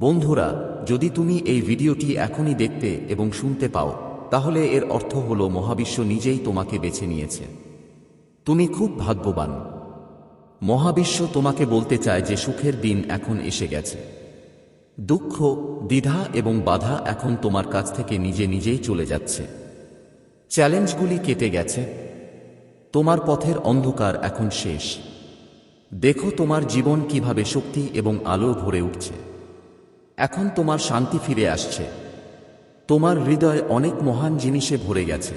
বন্ধুরা, যদি তুমি এই ভিডিওটি এখনই দেখতে এবং শুনতে পাও, তাহলে এর অর্থ হল মহাবিশ্ব নিজেই তোমাকে বেছে নিয়েছে। তুমি খুব ভাগ্যবান। মহাবিশ্ব তোমাকে বলতে চায় যে সুখের দিন এখন এসে গেছে। দুঃখ, দ্বিধা এবং বাধা এখন তোমার কাছ থেকে নিজে নিজেই চলে যাচ্ছে। চ্যালেঞ্জগুলি কেটে গেছে। তোমার পথের অন্ধকার এখন শেষ। দেখো তোমার জীবন কীভাবে শক্তি এবং আলো ভরে উঠছে। এখন তোমার শান্তি ফিরে আসছে। তোমার হৃদয় অনেক মহান জিনিসে ভরে গেছে।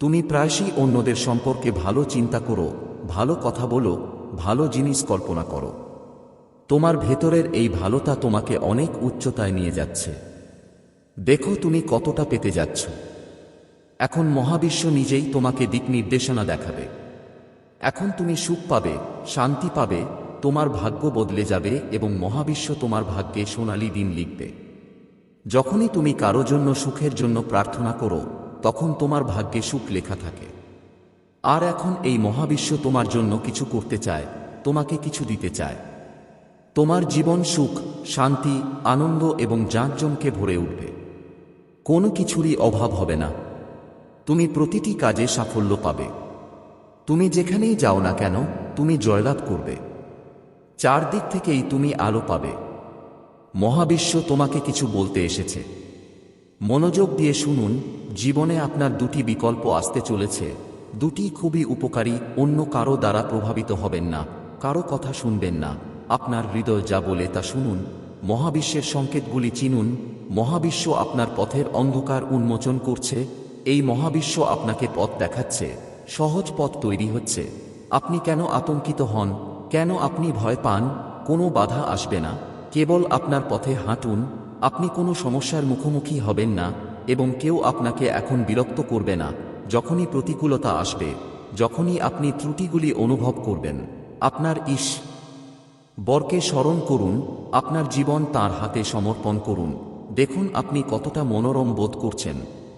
তুমি প্রায়শই অন্যদের সম্পর্কে ভালো চিন্তা করো, ভালো কথা বলো, ভালো জিনিস কল্পনা করো। তোমার ভেতরের এই ভালোতা তোমাকে অনেক উচ্চতায় নিয়ে যাচ্ছে। দেখো তুমি কতটা পেতে যাচ্ছ। এখন মহাবিশ্ব নিজেই তোমাকে দিক নির্দেশনা দেখাবে। এখন তুমি সুখ পাবে, শান্তি পাবে তোমার ভাগ্য বদলে যাবে এবং মহাবিশ্ব তোমার ভাগ্যে সোনালী দিন লিখবে। যখনই তুমি কারও জন্য সুখের জন্য প্রার্থনা করো, তখন তোমার ভাগ্যে সুখ লেখা থাকে। আর এখন এই মহাবিশ্ব তোমার জন্য কিছু করতে চায়, তোমাকে কিছু দিতে চায়। তোমার জীবন সুখ, শান্তি, আনন্দ এবং জাঁকজমকে ভরে উঠবে। কোনো কিছুরই অভাব হবে না। তুমি প্রতিটি কাজে সাফল্য পাবে। তুমি যেখানেই যাও না কেন, তুমি জয়লাভ করবে। চারদিক থেকেই তুমি আলো পাবে। মহাবিশ্ব তোমাকে কিছু বলতে এসেছে। মনোযোগ দিয়ে শুনুন, জীবনে আপনার দুটি বিকল্প আসতে চলেছে। দুটি খুবই উপকারী, অন্য কারও দ্বারা প্রভাবিত হবেন না। কারও কথা শুনবেন না। আপনার হৃদয় যা বলে তা শুনুন, মহাবিশ্বের সংকেতগুলি চিনুন, মহাবিশ্ব আপনার পথের অন্ধকার উন্মোচন করছে, এই মহাবিশ্ব আপনাকে পথ দেখাচ্ছে, সহজ পথ তৈরি হচ্ছে। আপনি কেন আতঙ্কিত হন? কেন আপনি ভয় পান? কোনো বাধা আসবে না। কেবল আপনার পথে হাঁটুন। আপনি কোনো সমস্যার মুখোমুখি হবেন না এবং কেউ আপনাকে এখন বিরক্ত করবে না, যখনই প্রতিকূলতা আসবে, যখনই আপনি ত্রুটিগুলি অনুভব করবেন। আপনার ইস বরকে স্মরণ করুন। আপনার জীবন তার হাতে সমর্পণ করুন। দেখুন আপনি কতটা মনোরম বোধ করছেন।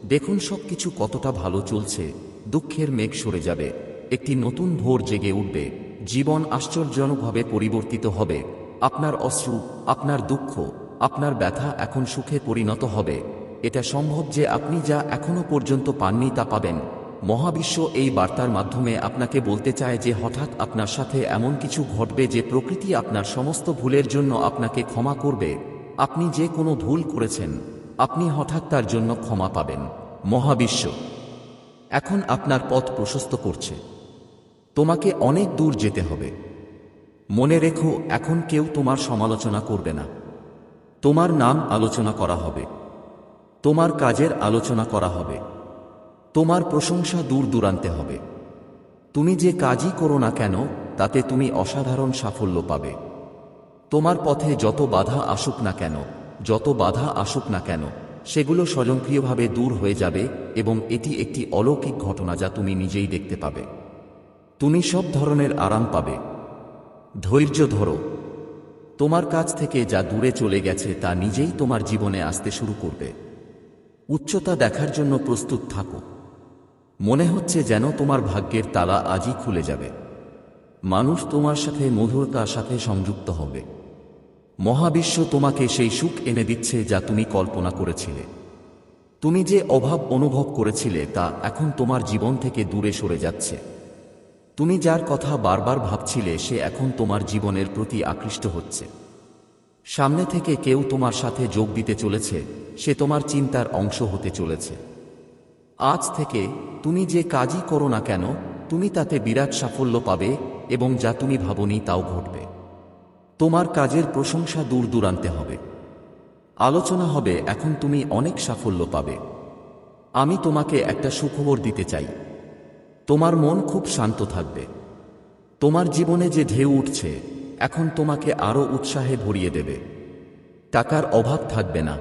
দেখুন সব কিছু কতটা ভালো চলছে। দুঃখের মেঘ সরে যাবে। একটি নতুন ভোর জেগে উঠবে। জীবন আশ্চর্যজনকভাবে পরিবর্তিত হবে। আপনার অশ্রু, আপনার দুঃখ, আপনার ব্যথা এখন সুখে পরিণত হবে। এটা সম্ভব যে আপনি যা এখনও পর্যন্ত পাননি তা পাবেন। মহাবিশ্ব এই বার্তার মাধ্যমে আপনাকে বলতে চায় যে হঠাৎ আপনার সাথে এমন কিছু ঘটবে যে প্রকৃতি আপনার সমস্ত ভুলের জন্য আপনাকে ক্ষমা করবে। আপনি যে কোনো ভুল করেছেন, আপনি হঠাৎ তার জন্য ক্ষমা পাবেন। মহাবিশ্ব এখন আপনার পথ প্রশস্ত করছে। তোমাকে অনেক দূর যেতে হবে। মনে রেখো, এখন কেউ তোমার সমালোচনা করবে না। তোমার নাম আলোচনা করা হবে। তোমার কাজের আলোচনা করা হবে। তোমার প্রশংসা দূর দূরান্তে হবে। তুমি যে কাজই করো না কেন, তাতে তুমি অসাধারণ সাফল্য পাবে। তোমার পথে যত বাধা আসুক না কেন, যত বাধা আসুক না কেন, সেগুলো স্বয়ংক্রিয়ভাবে দূর হয়ে যাবে এবং এটি একটি অলৌকিক ঘটনা যা তুমি নিজেই দেখতে পাবে। তুমি সব ধরনের আরাম পাবে। ধৈর্য ধরো। তোমার কাছ থেকে যা দূরে চলে গেছে তা নিজেই তোমার জীবনে আসতে শুরু করবে। উচ্চতা দেখার জন্য প্রস্তুত থাকো। মনে হচ্ছে যেন তোমার ভাগ্যের তালা আজই খুলে যাবে। মানুষ তোমার সাথে মধুরতার সাথে সংযুক্ত হবে। মহাবিশ্ব তোমাকে সেই সুখ এনে দিচ্ছে যা তুমি কল্পনা করেছিলে। তুমি যে অভাব অনুভব করেছিলে তা এখন তোমার জীবন থেকে দূরে সরে যাচ্ছে। তুমি যার কথা বারবার ভাবছিলে, সে এখন তোমার জীবনের প্রতি আকৃষ্ট হচ্ছে। সামনে থেকে কেউ তোমার সাথে যোগ দিতে চলেছে, সে তোমার চিন্তার অংশ হতে চলেছে। আজ থেকে তুমি যে কাজই করো না কেন, তুমি তাতে বিরাট সাফল্য পাবে এবং যা তুমি ভাবনি তাও ঘটবে। তোমার কাজের প্রশংসা দূর দূরান্তে হবে। আলোচনা হবে, এখন তুমি অনেক সাফল্য পাবে। আমি তোমাকে একটা সুখবর দিতে চাই। তোমার মন খুব শান্ত থাকবে। তোমার জীবনে যে ঢেউ উঠছে, এখন তোমাকে আরও উৎসাহে ভরিয়ে দেবে। টাকার অভাব থাকবে না।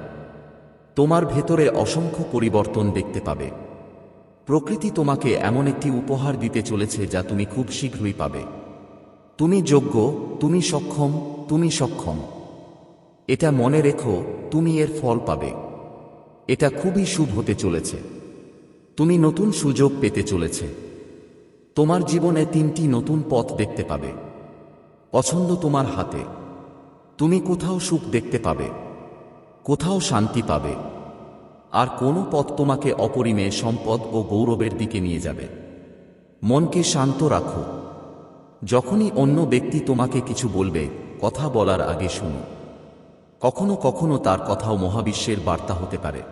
তোমার ভেতরে অসংখ্য পরিবর্তন দেখতে পাবে। প্রকৃতি তোমাকে এমন একটি উপহার দিতে চলেছে যা তুমি খুব শীঘ্রই পাবে। তুমি যোগ্য, তুমি সক্ষম তুমি সক্ষম। এটা মনে রেখো, তুমি এর ফল পাবে। এটা খুবই শুভ হতে চলেছে। তুমি নতুন সুযোগ পেতে চলেছে। তোমার জীবনে তিনটি নতুন পথ দেখতে পাবে। পছন্দ তোমার হাতে। তুমি কোথাও সুখ দেখতে পাবে। কোথাও শান্তি পাবে। আর কোনো পথ তোমাকে অপরিমেয় সম্পদ ও গৌরবের দিকে নিয়ে যাবে। মনকে শান্ত রাখো। যখনই অন্য ব্যক্তি তোমাকে কিছু বলবে, কথা বলার আগে শুনো। কখনো কখনো তার কথাও মহাবিশ্বের বার্তা হতে পারে।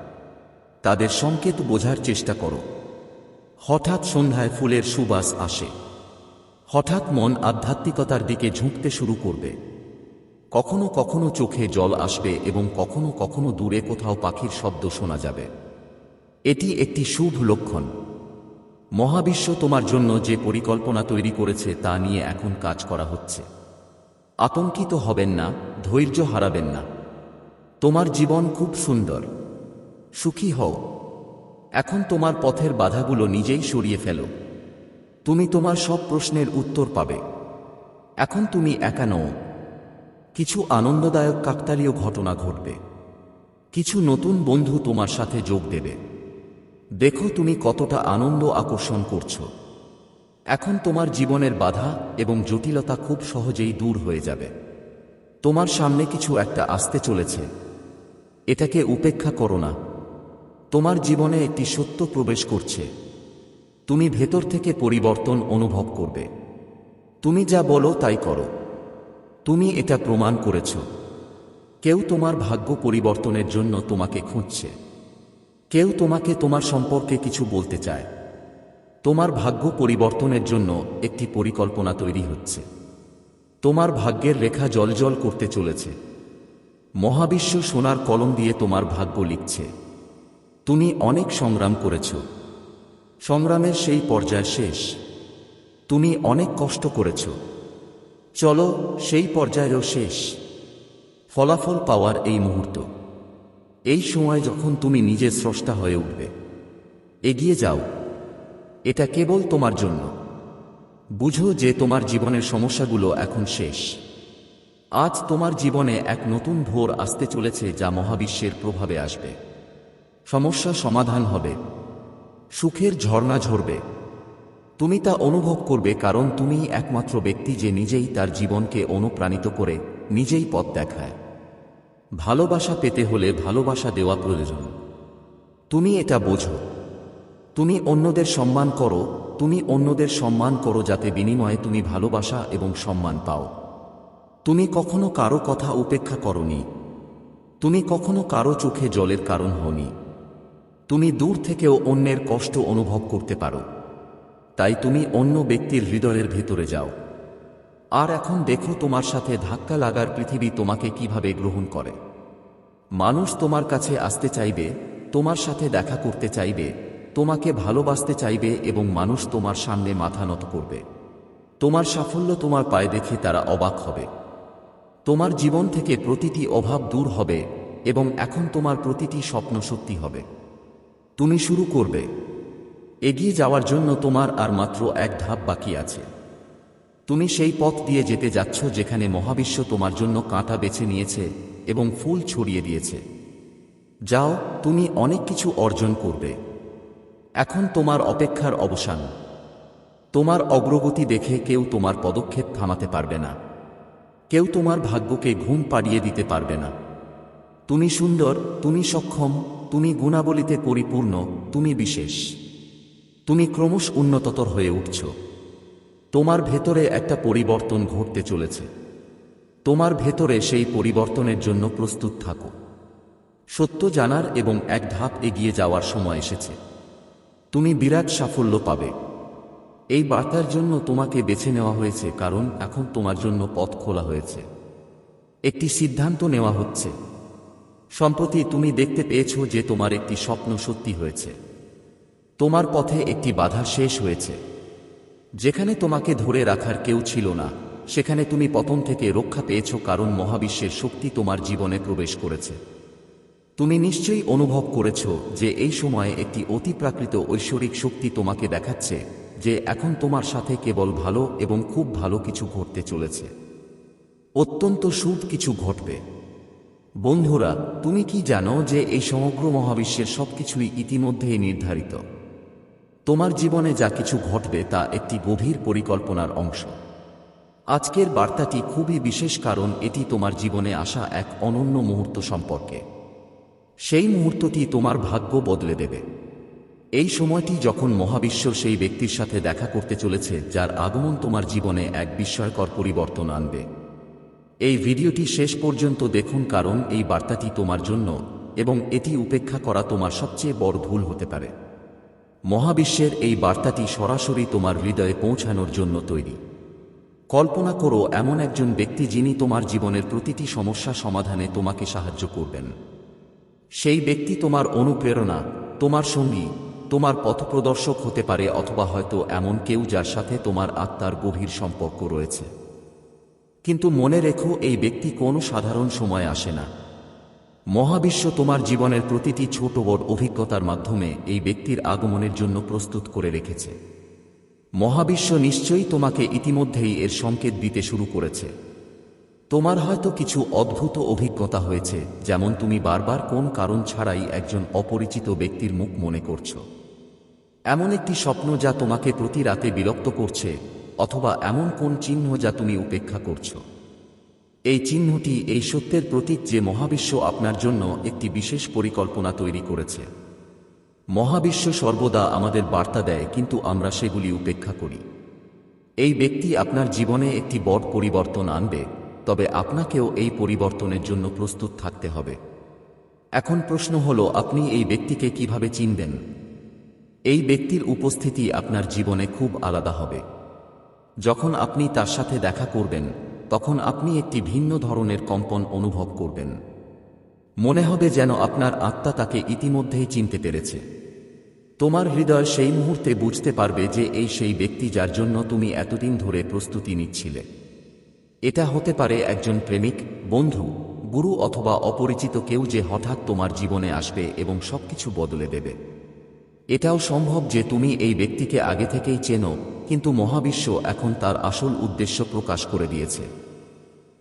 তাদের সংকেত বোঝার চেষ্টা করো। হঠাৎ সন্ধ্যায় ফুলের সুবাস আসে। হঠাৎ মন আধ্যাত্মিকতার দিকে ঝুঁকতে শুরু করবে। কখনো কখনো চোখে জল আসবে এবং কখনো কখনো দূরে কোথাও পাখির শব্দ শোনা যাবে। এটি একটি শুভ লক্ষণ। মহাবিশ্ব তোমার জন্য যে পরিকল্পনা তৈরি করেছে তা নিয়ে এখন কাজ করা হচ্ছে। আতঙ্কিত হবেন না, ধৈর্য হারাবেন না। তোমার জীবন খুব সুন্দর। সুখী হও। এখন তোমার পথের বাধাগুলো নিজেই সরিয়ে ফেলো। তুমি তোমার সব প্রশ্নের উত্তর পাবে। এখন তুমি একা নও। কিছু আনন্দদায়ক কাকতালীয় ঘটনা ঘটবে। কিছু নতুন বন্ধু তোমার সাথে যোগ দেবে। দেখো তুমি কতটা আনন্দ আকর্ষণ করছ। এখন তোমার জীবনের বাধা এবং জটিলতা খুব সহজেই দূর হয়ে যাবে। তোমার সামনে কিছু একটা আসতে চলেছে। এটাকে উপেক্ষা করো না। তোমার জীবনে একটি সত্য প্রবেশ করছে। তুমি ভেতর থেকে পরিবর্তন অনুভব করবে। তুমি যা বলো তাই করো। তুমি এটা প্রমাণ করেছ। কেউ তোমার ভাগ্য পরিবর্তনের জন্য তোমাকে খুঁজছে। কেউ তোমাকে তোমার সম্পর্কে কিছু বলতে চায়। তোমার ভাগ্য পরিবর্তনের জন্য একটি পরিকল্পনা তৈরি হচ্ছে। তোমার ভাগ্যের রেখা জলজল করতে চলেছে। মহাবিশ্ব সোনার কলম দিয়ে তোমার ভাগ্য লিখছে। তুমি অনেক সংগ্রাম করেছ। সংগ্রামের সেই পর্যায় শেষ। তুমি অনেক কষ্ট করেছ। চলো, সেই পর্যায়েও শেষ। ফলাফল পাওয়ার এই মুহূর্ত। এই সময় যখন তুমি নিজে স্রষ্টা হয়ে উঠবে। এগিয়ে যাও। এটা কেবল তোমার জন্য। বুঝো যে তোমার জীবনের সমস্যাগুলো এখন শেষ। আজ তোমার জীবনে এক নতুন ভোর আসতে চলেছে যা মহাবিশ্বের প্রভাবে আসবে। সমস্যা সমাধান হবে। সুখের ঝর্ণা ঝরবে। তুমি তা অনুভব করবে কারণ তুমিই একমাত্র ব্যক্তি যে নিজেই তার জীবনকে অনুপ্রাণিত করে, নিজেই পথ দেখায়। ভালোবাসা পেতে হলে ভালোবাসা দেওয়া প্রয়োজন। তুমি এটা বোঝো। তুমি অন্যদের সম্মান করো, তুমি অন্যদের সম্মান করো যাতে বিনিময়ে তুমি ভালোবাসা এবং সম্মান পাও। তুমি কখনো কারও কথা উপেক্ষা করনি। তুমি কখনো কারও চোখে জলের কারণ হওনি। তুমি দূর থেকেও অন্যের কষ্ট অনুভব করতে পারো। তাই তুমি অন্য ব্যক্তির হৃদয়ের ভেতরে যাও। আর এখন দেখো তোমার সাথে ধাক্কা লাগার পৃথিবী তোমাকে কীভাবে গ্রহণ করে। মানুষ তোমার কাছে আসতে চাইবে, তোমার সাথে দেখা করতে চাইবে, তোমাকে ভালোবাসতে চাইবে এবং মানুষ তোমার সামনে মাথা নত করবে। তোমার সাফল্য তোমার পায়ে দেখে তারা অবাক হবে। তোমার জীবন থেকে প্রতিটি অভাব দূর হবে এবং এখন তোমার প্রতিটি স্বপ্ন সত্যি হবে। তুমি শুরু করবে। এগিয়ে যাওয়ার জন্য তোমার আর মাত্র এক ধাপ বাকি আছে। তুমি সেই পথ দিয়ে যেতে যাচ্ছ যেখানে মহাবিশ্ব তোমার জন্য কাঁটা বেছে নিয়েছে এবং ফুল ছড়িয়ে দিয়েছে। যাও, তুমি অনেক কিছু অর্জন করবে। এখন তোমার অপেক্ষার অবসান। তোমার অগ্রগতি দেখে কেউ তোমার পদক্ষেপ থামাতে পারবে না। কেউ তোমার ভাগ্যকে ঘুম পাড়িয়ে দিতে পারবে না। তুমি সুন্দর, তুমি সক্ষম তুমি গুণাবলীতে পরিপূর্ণ, তুমি বিশেষ। তুমি ক্রমশ উন্নততর হয়ে উঠছ। তোমার ভেতরে একটা পরিবর্তন ঘটতে চলেছে। তোমার ভেতরে সেই পরিবর্তনের জন্য প্রস্তুত থাকো। সত্য জানার এবং এক ধাপ এগিয়ে যাওয়ার সময় এসেছে। তুমি বিরাট সাফল্য পাবে। এই বার্তার জন্য তোমাকে বেছে নেওয়া হয়েছে কারণ এখন তোমার জন্য পথ খোলা হয়েছে। একটি সিদ্ধান্ত নেওয়া হচ্ছে। সম্প্রতি তুমি দেখতে পেয়েছ যে তোমার একটি স্বপ্ন সত্যি হয়েছে। তোমার পথে একটি বাধা শেষ হয়েছে। যেখানে তোমাকে ধরে রাখার কেউ ছিল না, সেখানে তুমি পতন থেকে রক্ষা পেয়েছ কারণ মহাবিশ্বের শক্তি তোমার জীবনে প্রবেশ করেছে। তুমি নিশ্চয়ই অনুভব করেছ যে এই সময়ে একটি অতিপ্রাকৃত ঐশ্বরিক শক্তি তোমাকে দেখাচ্ছে, যে এখন তোমার সাথে কেবল ভালো এবং খুব ভালো কিছু ঘটতে চলেছে। অত্যন্ত শুভ কিছু ঘটবে। বন্ধুরা, তুমি কি জানো যে এই সমগ্র মহাবিশ্বের সবকিছুই ইতিমধ্যেই নির্ধারিত? তোমার জীবনে যা কিছু ঘটবে তা একটি গভীর পরিকল্পনার অংশ। আজকের বার্তাটি খুবই বিশেষ কারণ এটি তোমার জীবনে আসা এক অনন্য মুহূর্ত সম্পর্কে। সেই মুহূর্তটি তোমার ভাগ্য বদলে দেবে। এই সময়টি যখন মহাবিশ্ব সেই ব্যক্তির সাথে দেখা করতে চলেছে, যার আগমন তোমার জীবনে এক বিস্ময়কর পরিবর্তন আনবে। এই ভিডিওটি শেষ পর্যন্ত দেখুন কারণ এই বার্তাটি তোমার জন্য এবং এটি উপেক্ষা করা তোমার সবচেয়ে বড় ভুল হতে পারে। মহাবিশ্বের এই বার্তাটি সরাসরি তোমার হৃদয়ে পৌঁছানোর জন্য তৈরি। কল্পনা করো এমন একজন ব্যক্তি যিনি তোমার জীবনের প্রতিটি সমস্যা সমাধানে তোমাকে সাহায্য করবেন। সেই ব্যক্তি তোমার অনুপ্রেরণা, তোমার সঙ্গী, তোমার পথপ্রদর্শক হতে পারে অথবা হয়তো এমন কেউ যার সাথে তোমার আত্মার গভীর সম্পর্ক রয়েছে। কিন্তু মনে রেখো, এই ব্যক্তি কোনো সাধারণ সময় আসে না। মহাবিশ্ব তোমার জীবনের প্রতিটি ছোট বড় অভিজ্ঞতার মাধ্যমে এই ব্যক্তির আগমনের জন্য প্রস্তুত করে রেখেছে। মহাবিশ্ব নিশ্চয়ই তোমাকে ইতিমধ্যেই এর সংকেত দিতে শুরু করেছে। তোমার হয়তো কিছু অদ্ভুত অভিজ্ঞতা হয়েছে, যেমন তুমি বারবার কোন কারণ ছাড়াই একজন অপরিচিত ব্যক্তির মুখ মনে করছ। এমন একটি স্বপ্ন যা তোমাকে প্রতি রাতে বিরক্ত করছে অথবা এমন কোন চিহ্ন যা তুমি উপেক্ষা করছ। এই চিহ্নটি এই সত্যের প্রতীক যে মহাবিশ্ব আপনার জন্য একটি বিশেষ পরিকল্পনা তৈরি করেছে। মহাবিশ্ব সর্বদা আমাদের বার্তা দেয়, কিন্তু আমরা সেগুলি উপেক্ষা করি। এই ব্যক্তি আপনার জীবনে একটি বড় পরিবর্তন আনবে, তবে আপনাকেও এই পরিবর্তনের জন্য প্রস্তুত থাকতে হবে। এখন প্রশ্ন হল, আপনি এই ব্যক্তিকে কীভাবে চিনবেন? এই ব্যক্তির উপস্থিতি আপনার জীবনে খুব আলাদা হবে। যখন আপনি তার সাথে দেখা করবেন, তখন আপনি একটি ভিন্ন ধরনের কম্পন অনুভব করবেন। মনে হবে যেন আপনার আত্মা তাকে ইতিমধ্যেই চিনতে পেরেছে। তোমার হৃদয় সেই মুহূর্তে বুঝতে পারবে যে এই সেই ব্যক্তি যার জন্য তুমি এতদিন ধরে প্রস্তুতি নিচ্ছিলে। এটা হতে পারে একজন প্রেমিক, বন্ধু, গুরু অথবা অপরিচিত কেউ যে হঠাৎ তোমার জীবনে আসবে এবং সবকিছু বদলে দেবে। এটাও সম্ভব যে তুমি এই ব্যক্তিকে আগে থেকেই চেনো কিন্তু মহাবিশ্ব এখন তার আসল উদ্দেশ্য প্রকাশ করে দিয়েছে।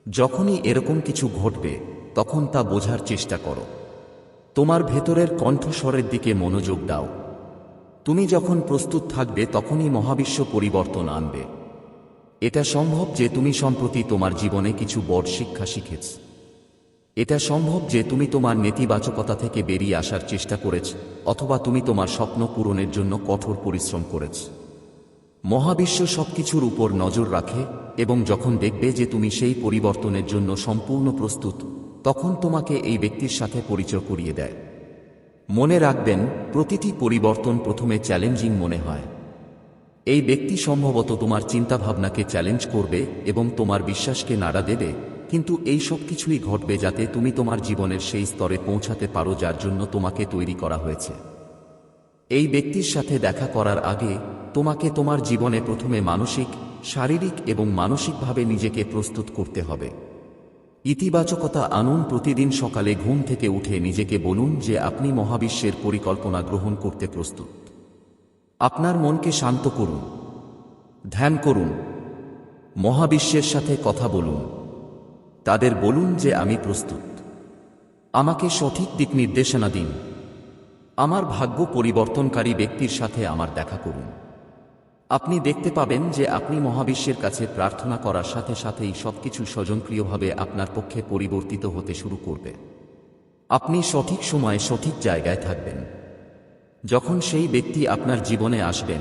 যখনই এরকম কিছু ঘটবে, তখন তা বোঝার চেষ্টা করো। তোমার ভেতরের কণ্ঠস্বরের দিকে মনোযোগ দাও। তুমি যখন প্রস্তুত থাকবে, তখনই মহাবিশ্ব পরিবর্তন আনবে। এটা সম্ভব যে তুমি সম্প্রতি তোমার জীবনে কিছু বড় শিক্ষা শিখেছ। এটা সম্ভব যে তুমি তোমার নেতিবাচকতা থেকে বেরিয়ে আসার চেষ্টা করেছ, অথবা তুমি তোমার স্বপ্ন পূরণের জন্য কঠোর পরিশ্রম করেছ। মহাবিশ্ব সবকিছুর উপর নজর রাখে এবং যখন দেখবে যে তুমি সেই পরিবর্তনের জন্য সম্পূর্ণ প্রস্তুত, তখন তোমাকে এই ব্যক্তির সাথে পরিচয় করিয়ে দেয়। মনে রাখবেন, প্রতিটি পরিবর্তন প্রথমে চ্যালেঞ্জিং মনে হয়। এই ব্যক্তি সম্ভবত তোমার চিন্তাভাবনাকে চ্যালেঞ্জ করবে এবং তোমার বিশ্বাসকে নাড়া দেবে, কিন্তু এই সব কিছুই ঘটবে যাতে তুমি তোমার জীবনের সেই স্তরে পৌঁছাতে পারো যার জন্য তোমাকে তৈরি করা হয়েছে। এই ব্যক্তির সাথে দেখা করার আগে তোমাকে তোমার জীবনে প্রথমে মানসিক, শারীরিক এবং মানসিকভাবে নিজেকে প্রস্তুত করতে হবে। ইতিবাচকতা আনুন, প্রতিদিন সকালে ঘুম থেকে উঠে নিজেকে বলুন যে আপনি মহাবিশ্বের পরিকল্পনা গ্রহণ করতে প্রস্তুত। আপনার মনকে শান্ত করুন, ধ্যান করুন, মহাবিশ্বের সাথে কথা বলুন, তাদের বলুন যে আমি প্রস্তুত। আমাকে সঠিক দিক নির্দেশনা দিন। আমার ভাগ্য পরিবর্তনকারী ব্যক্তির সাথে আমার দেখা করুন। আপনি দেখতে পাবেন যে আপনি মহাবিশ্বের কাছে প্রার্থনা করার সাথে সাথেই সবকিছু স্বজনক্রিয়ভাবে আপনার পক্ষে পরিবর্তিত হতে শুরু করবে। আপনি সঠিক সময়ে সঠিক জায়গায় থাকবেন। যখন সেই ব্যক্তি আপনার জীবনে আসবেন,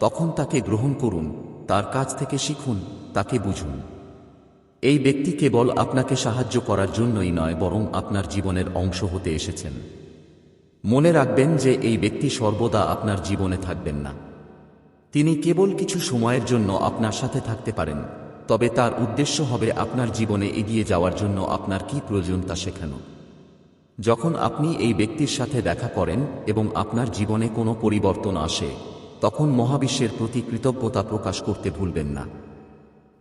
তখন তাকে গ্রহণ করুন, তার কাছ থেকে শিখুন, তাকে বুঝুন। এই ব্যক্তি কেবল আপনাকে সাহায্য করার জন্যই নয়, বরং আপনার জীবনের অংশ হতে এসেছেন। মনে রাখবেন যে এই ব্যক্তি সর্বদা আপনার জীবনে থাকবেন না। তিনি কেবল কিছু সময়ের জন্য আপনার সাথে থাকতে পারেন, তবে তার উদ্দেশ্য হবে আপনার জীবনে এগিয়ে যাওয়ার জন্য আপনার কি প্রয়োজন তা শেখানো। যখন আপনি এই ব্যক্তির সাথে দেখা করেন এবং আপনার জীবনে কোনো পরিবর্তন আসে, তখন মহাবিশ্বের প্রতি কৃতজ্ঞতা প্রকাশ করতে ভুলবেন না।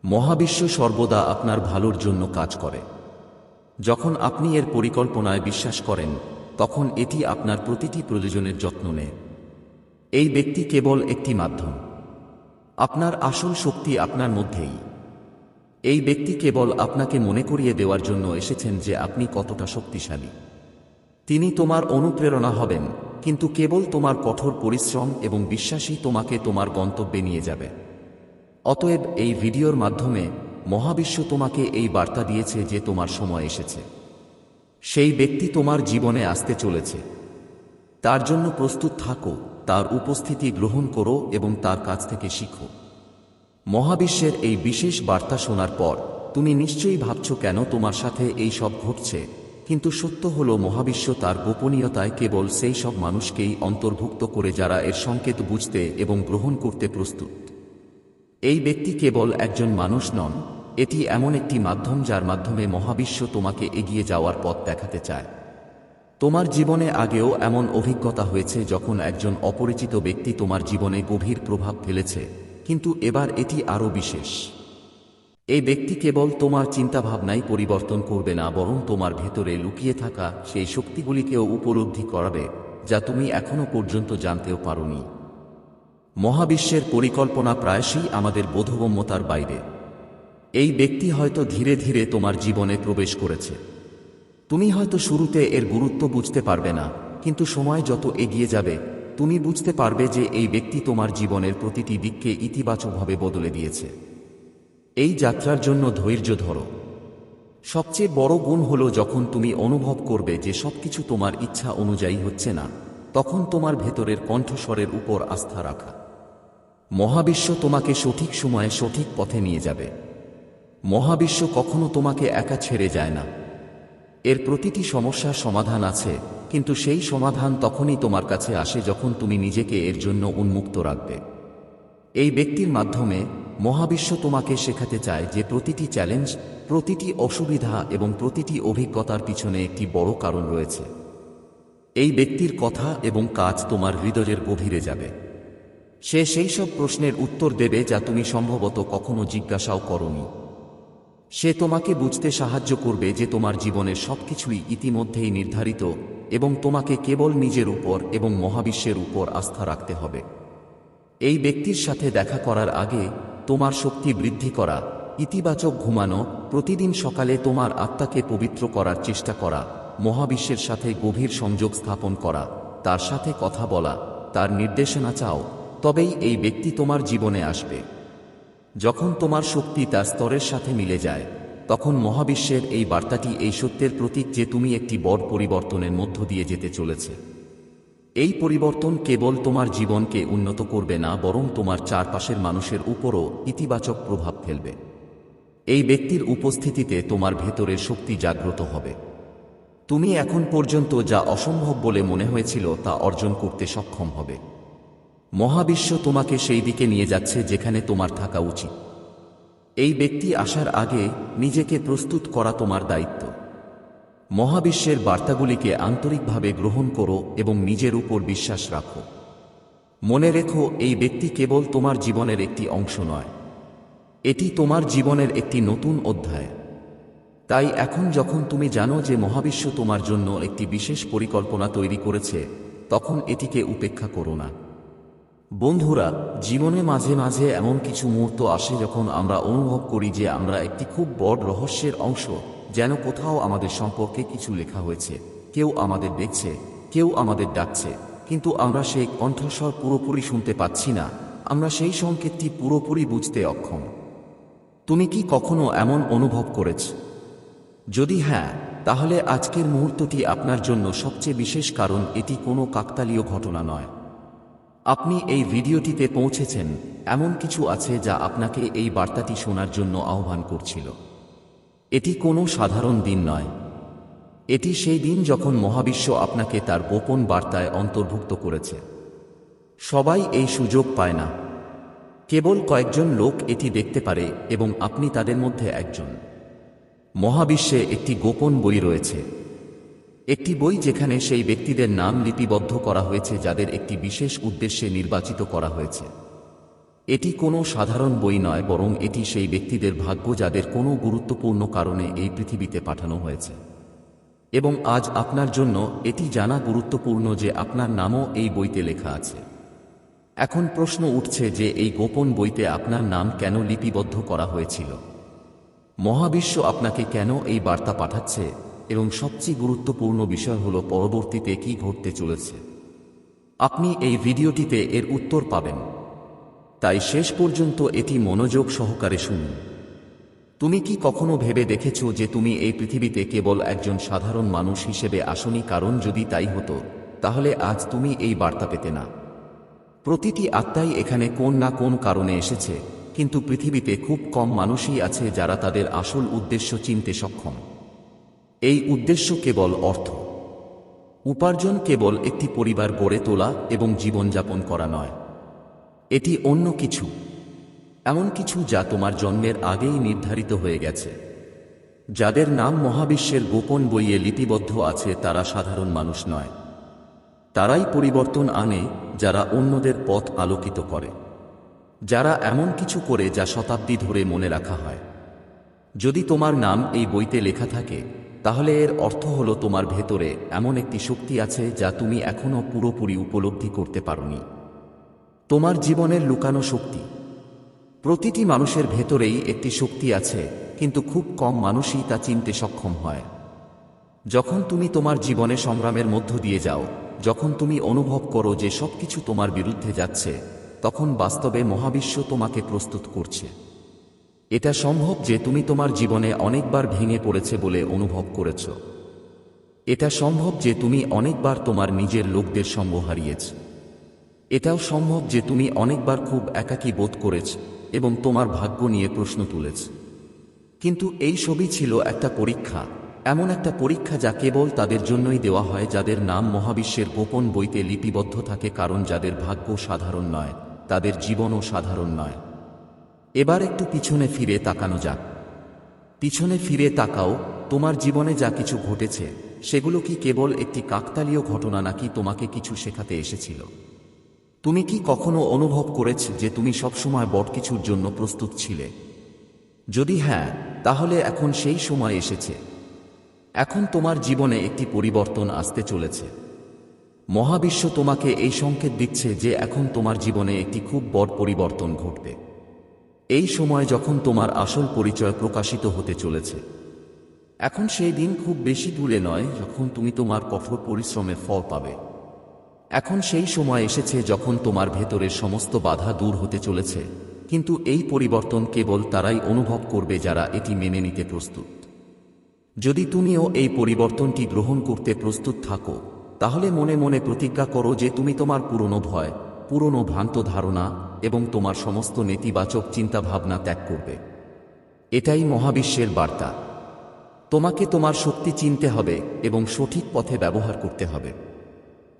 মহাবিশ্ব সর্বদা আপনার ভালোর জন্য কাজ করে। যখন আপনি এর পরিকল্পনায় বিশ্বাস করেন তখন এটি আপনার প্রতিটি প্রয়োজনের যত্ন নেয়। এই ব্যক্তি কেবল একটি মাধ্যম। আপনার আসল শক্তি আপনার মধ্যেই। এই ব্যক্তি কেবল আপনাকে মনে করিয়ে দেওয়ার জন্য এসেছেন যে আপনি কতটা শক্তিশালী। তিনি তোমার অনুপ্রেরণা হবেন, কিন্তু কেবল তোমার কঠোর পরিশ্রম এবং বিশ্বাসই তোমাকে তোমার গন্তব্যে নিয়ে যাবে। অতএব এই ভিডিওর মাধ্যমে মহাবিশ্ব তোমাকে এই বার্তা দিয়েছে যে তোমার সময় এসেছে। সেই ব্যক্তি তোমার জীবনে আসতে চলেছে। তার জন্য প্রস্তুত থাকো, তার উপস্থিতি গ্রহণ করো এবং তার কাছ থেকে শিখো। মহাবিশ্বের এই বিশেষ বার্তা শোনার পর, তুমি নিশ্চয়ই ভাবছ কেন তোমার সাথে এই সব ঘটছে, কিন্তু সত্য হল মহাবিশ্ব তার গোপনীয়তায় কেবল সেই সব মানুষকেই অন্তর্ভুক্ত করে যারা এর সংকেত বুঝতে এবং গ্রহণ করতে প্রস্তুত। এই ব্যক্তি কেবল একজন মানুষ নন এটি এমন একটি মাধ্যম যার মাধ্যমে মহাবিশ্ব তোমাকে এগিয়ে যাওয়ার পথ দেখাতে চায়। তোমার জীবনে আগেও এমন অভিজ্ঞতা হয়েছে যখন একজন অপরিচিত ব্যক্তি তোমার জীবনে গভীর প্রভাব ফেলেছে, কিন্তু এবার এটি আরও বিশেষ। এই ব্যক্তি কেবল তোমার চিন্তাভাবনাই পরিবর্তন করবে না, বরং তোমার ভেতরে লুকিয়ে থাকা সেই শক্তিগুলিকেও উপলব্ধি করাবে, যা তুমি এখনও পর্যন্ত জানতেও পারোনি। মহাবিশ্বের পরিকল্পনা প্রায়শই আমাদের বোধগম্যতার বাইরে। এই ব্যক্তি হয়তো ধীরে ধীরে তোমার জীবনে প্রবেশ করেছে। তুমি হয়তো শুরুতে এর গুরুত্ব বুঝতে পারবে না, কিন্তু সময় যত এগিয়ে যাবে, তুমি বুঝতে পারবে যে এই ব্যক্তি তোমার জীবনের প্রতিটি দিককে ইতিবাচকভাবে বদলে দিয়েছে। এই যাত্রার জন্য ধৈর্য ধরো। সবচেয়ে বড় গুণ হল যখন তুমি অনুভব করবে যে সবকিছু তোমার ইচ্ছা অনুযায়ী হচ্ছে না, তখন তোমার ভেতরের কণ্ঠস্বরের উপর আস্থা রাখা। মহাবিশ্ব তোমাকে সঠিক সময়ে সঠিক পথে নিয়ে যাবে। মহাবিশ্ব কখনো তোমাকে একা ছেড়ে যায় না। এর প্রতিটি সমস্যার সমাধান আছে, কিন্তু সেই সমাধান তখনই তোমার কাছে আসে যখন তুমি নিজেকে এর জন্য উন্মুক্ত রাখবে। এই ব্যক্তির মাধ্যমে মহাবিশ্ব তোমাকে শেখাতে চায় যে প্রতিটি চ্যালেঞ্জ, প্রতিটি অসুবিধা এবং প্রতিটি অভিজ্ঞতার পিছনে একটি বড় কারণ রয়েছে। এই ব্যক্তির কথা এবং কাজ তোমার হৃদয়ের গভীরে যাবে। সে সেই সব প্রশ্নের উত্তর দেবে যা তুমি সম্ভবত কখনো জিজ্ঞাসাও করনি। সে তোমাকে বুঝতে সাহায্য করবে যে তোমার জীবনের সবকিছুই ইতিমধ্যেই নির্ধারিত এবং তোমাকে কেবল নিজের উপর এবং মহাবিশ্বের উপর আস্থা রাখতে হবে। এই ব্যক্তির সাথে দেখা করার আগে তোমার শক্তি বৃদ্ধি করা, ইতিবাচক ঘুমানো, প্রতিদিন সকালে তোমার আত্মাকে পবিত্র করার চেষ্টা করা, মহাবিশ্বের সাথে গভীর সংযোগ স্থাপন করা, তার সাথে কথা বলা, তার নির্দেশনা চাও, তবেই এই ব্যক্তি তোমার জীবনে আসবে। যখন তোমার শক্তি তার স্তরের সাথে মিলে যায়, তখন মহাবিশ্বের এই বার্তাটি এই সত্যের প্রতীক যে তুমি একটি বড় পরিবর্তনের মধ্য দিয়ে যেতে চলেছে। এই পরিবর্তন কেবল তোমার জীবনকে উন্নত করবে না, বরং তোমার চারপাশের মানুষের উপরও ইতিবাচক প্রভাব ফেলবে। এই ব্যক্তির উপস্থিতিতে তোমার ভেতরের শক্তি জাগ্রত হবে। তুমি এখন পর্যন্ত যা অসম্ভব বলে মনে হয়েছিল তা অর্জন করতে সক্ষম হবে। মহাবিশ্ব তোমাকে সেই দিকে নিয়ে যাচ্ছে যেখানে তোমার থাকা উচিত। এই ব্যক্তি আসার আগে নিজেকে প্রস্তুত করা তোমার দায়িত্ব। মহাবিশ্বের বার্তাগুলিকে আন্তরিকভাবে গ্রহণ করো এবং নিজের উপর বিশ্বাস রাখো। মনে রেখো, এই ব্যক্তি কেবল তোমার জীবনের একটি অংশ নয়। এটি তোমার জীবনের একটি নতুন অধ্যায়। তাই এখন যখন তুমি জানো যে মহাবিশ্ব তোমার জন্য একটি বিশেষ পরিকল্পনা তৈরি করেছে, তখন এটিকে উপেক্ষা করো না। বন্ধুরা, জীবনে মাঝে মাঝে এমন কিছু মুহূর্ত আসে যখন আমরা অনুভব করি যে আমরা একটি খুব বড় রহস্যের অংশ, যেন কোথাও আমাদের সম্পর্কে কিছু লেখা হয়েছে। কেউ আমাদের দেখছে, কেউ আমাদের ডাকছে, কিন্তু আমরা সেই কণ্ঠস্বর পুরোপুরি শুনতে পাচ্ছি না। আমরা সেই সংকেতটি পুরোপুরি বুঝতে অক্ষম। তুমি কি কখনো এমন অনুভব করেছ? যদি হ্যাঁ তাহলে আজকের মুহূর্তটি আপনার জন্য সবচেয়ে বিশেষ কারণ এটি কোনো কাকতালীয় ঘটনা নয়। আপনি এই ভিডিওটিতে পৌঁছেছেন, এমন কিছু আছে যা আপনাকে এই বার্তাটি শোনার জন্য আহ্বান করছিল। এটি কোনো সাধারণ দিন নয়। এটি সেই দিন যখন মহাবিশ্ব আপনাকে তার গোপন বার্তায় অন্তর্ভুক্ত করেছে। সবাই এই সুযোগ পায় না। কেবল কয়েকজন লোক এটি দেখতে পারে এবং আপনি তাদের মধ্যে একজন। মহাবিশ্বে একটি গোপন বই রয়েছে। একটি বই যেখানে সেই ব্যক্তিদের নাম লিপিবদ্ধ করা হয়েছে যাদের একটি বিশেষ উদ্দেশ্যে নির্বাচিত করা হয়েছে। এটি কোনো সাধারণ বই নয়, বরং এটি সেই ব্যক্তিদের ভাগ্য যাদের কোনো গুরুত্বপূর্ণ কারণে এই পৃথিবীতে পাঠানো হয়েছে। এবং আজ আপনার জন্য এটি জানা গুরুত্বপূর্ণ যে আপনার নামও এই বইতে লেখা আছে। এখন প্রশ্ন উঠছে যে এই গোপন বইতে আপনার নাম কেন লিপিবদ্ধ করা হয়েছিল? মহাবিশ্ব আপনাকে কেন এই বার্তা পাঠাচ্ছে? এবং সবচেয়ে গুরুত্বপূর্ণ বিষয় হল পরবর্তীতে কি ঘটতে চলেছে। আপনি এই ভিডিওটিতে এর উত্তর পাবেন। তাই শেষ পর্যন্ত এটি মনোযোগ সহকারে শুনুন। তুমি কি কখনো ভেবে দেখেছ যে তুমি এই পৃথিবীতে কেবল একজন সাধারণ মানুষ হিসেবে আসনি? কারণ যদি তাই হতো, তাহলে আজ তুমি এই বার্তা পেতে না। প্রতিটি আত্মাই এখানে কোন না কোন কারণে এসেছে, কিন্তু পৃথিবীতে খুব কম মানুষই আছে যারা তাদের আসল উদ্দেশ্য চিনতে সক্ষম। এই উদ্দেশ্য কেবল অর্থ। উপার্জন কেবল একটি পরিবার গড়ে তোলা এবং জীবনযাপন করা নয়। এটি অন্য কিছু। এমন কিছু যা তোমার জন্মের আগেই নির্ধারিত হয়ে গেছে। যাদের নাম মহাবিশ্বের গোপন বইয়ে লিপিবদ্ধ আছে তারা সাধারণ মানুষ নয়। তারাই পরিবর্তন আনে যারা অন্যদের পথ আলোকিত করে। যারা এমন কিছু করে যা শতাব্দী ধরে মনে রাখা হয়। যদি তোমার নাম এই বইতে লেখা থাকে তাহলে এর অর্থ হলো তোমার ভেতরে এমন একটি শক্তি আছে যা তুমি এখনও পুরোপুরি উপলব্ধি করতে পারোনি। তোমার জীবনের লুকানো শক্তি। প্রতিটি মানুষের ভেতরেই একটি শক্তি আছে, কিন্তু খুব কম মানুষই তা চিনতে সক্ষম হয়। যখন তুমি তোমার জীবনে সংগ্রামের মধ্য দিয়ে যাও, যখন তুমি অনুভব করো যে সবকিছু তোমার বিরুদ্ধে যাচ্ছে, তখন বাস্তবে মহাবিশ্ব তোমাকে প্রস্তুত করছে। এটা সম্ভব যে তুমি তোমার জীবনে অনেকবার ভেঙে পড়েছে বলে অনুভব করেছ। এটা সম্ভব যে তুমি অনেকবার তোমার নিজের লোকদের সঙ্গ হারিয়েছ। এটাও সম্ভব যে তুমি অনেকবার খুব একাকী বোধ করেছ এবং তোমার ভাগ্য নিয়ে প্রশ্ন তুলেছ। কিন্তু এই সবই ছিল একটা পরীক্ষা, এমন একটা পরীক্ষা যা কেবল তাদের জন্যই দেওয়া হয় যাদের নাম মহাবিশ্বের গোপন বইতে লিপিবদ্ধ থাকে কারণ যাদের ভাগ্য সাধারণ নয়, তাদের জীবনও সাধারণ নয়। এবার একটু পিছনে ফিরে তাকানো যাক। পিছনে ফিরে তাকাও, তোমার জীবনে যা কিছু ঘটেছে, সেগুলো কি কেবল একটি কাকতালীয় ঘটনা নাকি তোমাকে কিছু শেখাতে এসেছিল? তুমি কি কখনো অনুভব করেছ যে তুমি সবসময় বড় কিছুর জন্য প্রস্তুত ছিলে? যদি হ্যাঁ তাহলে এখন সেই সময় এসেছে। এখন তোমার জীবনে একটি পরিবর্তন আসতে চলেছে। মহাবিশ্ব তোমাকে এই সংকেত দিচ্ছে যে এখন তোমার জীবনে একটি খুব বড় পরিবর্তন ঘটবে। এই সময় যখন তোমার আসল পরিচয় প্রকাশিত হতে চলেছে, এখন সেই দিন খুব বেশি দূরে নয় যখন তুমি তোমার কঠোর পরিশ্রমের ফল পাবে। এখন সেই সময় এসেছে যখন তোমার ভেতরের সমস্ত বাধা দূর হতে চলেছে, কিন্তু এই পরিবর্তন কেবল তারাই অনুভব করবে যারা এটি মেনে নিতে প্রস্তুত। যদি তুমিও এই পরিবর্তনটি গ্রহণ করতে প্রস্তুত থাকো, তাহলে মনে মনে প্রতিজ্ঞা করো যে তুমি তোমার পুরনো ভয়, পুরনো ভ্রান্ত ধারণা এবং তোমার সমস্ত নেতিবাচক চিন্তাভাবনা ত্যাগ করবে। এটাই মহাবিশ্বের বার্তা। তোমাকে তোমার শক্তি চিনতে হবে এবং সঠিক পথে ব্যবহার করতে হবে।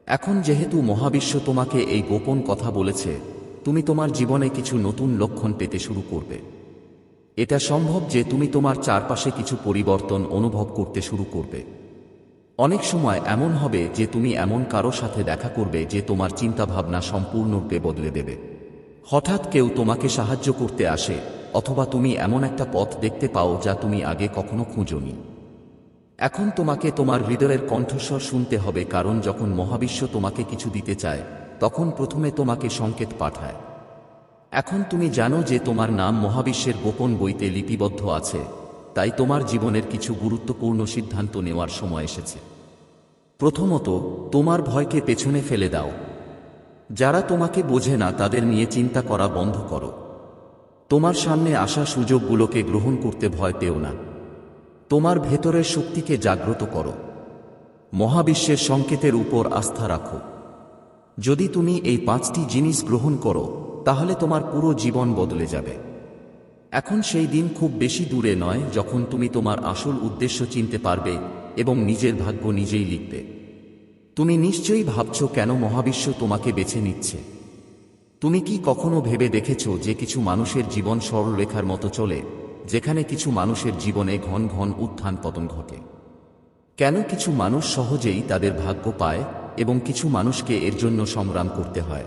এখন যেহেতু মহাবিশ্ব তোমাকে এই গোপন কথা বলেছে, তুমি তোমার জীবনে কিছু নতুন লক্ষণ পেতে শুরু করবে। এটা সম্ভব যে তুমি তোমার চারপাশে কিছু পরিবর্তন অনুভব করতে শুরু করবে। অনেক সময় এমন হবে যে তুমি এমন কারও সাথে দেখা করবে যে তোমার চিন্তাভাবনা সম্পূর্ণরূপে বদলে দেবে। হঠাৎ কেউ তোমাকে সাহায্য করতে আসে, অথবা তুমি এমন একটা পথ দেখতে পাও যা তুমি আগে কখনো খুঁজনি। এখন তোমাকে তোমার হৃদয়ের কণ্ঠস্বর শুনতে হবে, কারণ যখন মহাবিশ্ব তোমাকে কিছু দিতে চায়, তখন প্রথমে তোমাকে সংকেত পাঠায়। এখন তুমি জানো যে তোমার নাম মহাবিশ্বের গোপন বইতে লিপিবদ্ধ আছে, তাই তোমার জীবনের কিছু গুরুত্বপূর্ণ সিদ্ধান্ত নেওয়ার সময় এসেছে। প্রথমত, তোমার ভয়কে পেছনে ফেলে দাও। যারা তোমাকে বোঝে না, তাদের নিয়ে চিন্তা করা বন্ধ করো। তোমার সামনে আসা সুযোগগুলোকে গ্রহণ করতে ভয় পেও না। তোমার ভেতরের শক্তিকে জাগ্রত করো। মহাবিশ্বের সংকেতের উপর আস্থা রাখো। যদি তুমি এই পাঁচটি জিনিস গ্রহণ করো, তাহলে তোমার পুরো জীবন বদলে যাবে। এখন সেই দিন খুব বেশি দূরে নয়, যখন তুমি তোমার আসল উদ্দেশ্য চিনতে পারবে এবং নিজের ভাগ্য নিজেই লিখবে। তুমি নিশ্চয়ই ভাবছ কেন মহাবিশ্ব তোমাকে বেছে নিচ্ছে? তুমি কি কখনো ভেবে দেখেছ যে কিছু মানুষের জীবন সরলরেখার মতো চলে, যেখানে কিছু মানুষের জীবনে ঘন ঘন উত্থান পতন ঘটে? কেন কিছু মানুষ সহজেই তাদের ভাগ্য পায় এবং কিছু মানুষকে এর জন্য সংগ্রাম করতে হয়?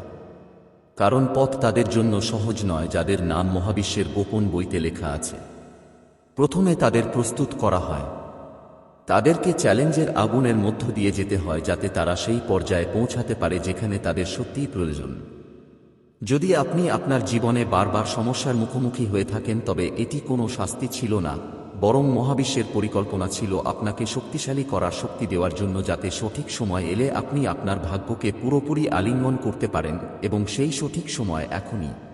কারণ পথ তাদের জন্য সহজ নয় যাদের নাম মহাবিশ্বের গোপন বইতে লেখা আছে। প্রথমে তাদের প্রস্তুত করা হয় তাদেরকে চ্যালেঞ্জের আগুনের মধ্য দিয়ে যেতে হয় যাতে তারা সেই পর্যায়ে পৌঁছাতে পারে যেখানে তাদের সত্যিই প্রয়োজন। যদি আপনি আপনার জীবনে বারবার সমস্যার মুখোমুখি হয়ে থাকেন, তবে এটি কোনো শাস্তি ছিল না, বরং মহাবিশ্বের পরিকল্পনা ছিল আপনাকে শক্তিশালী করার শক্তি দেওয়ার জন্য যাতে সঠিক সময় এলে আপনি আপনার ভাগ্যকে পুরোপুরি আলিঙ্গন করতে পারেন এবং সেই সঠিক সময় এখনই।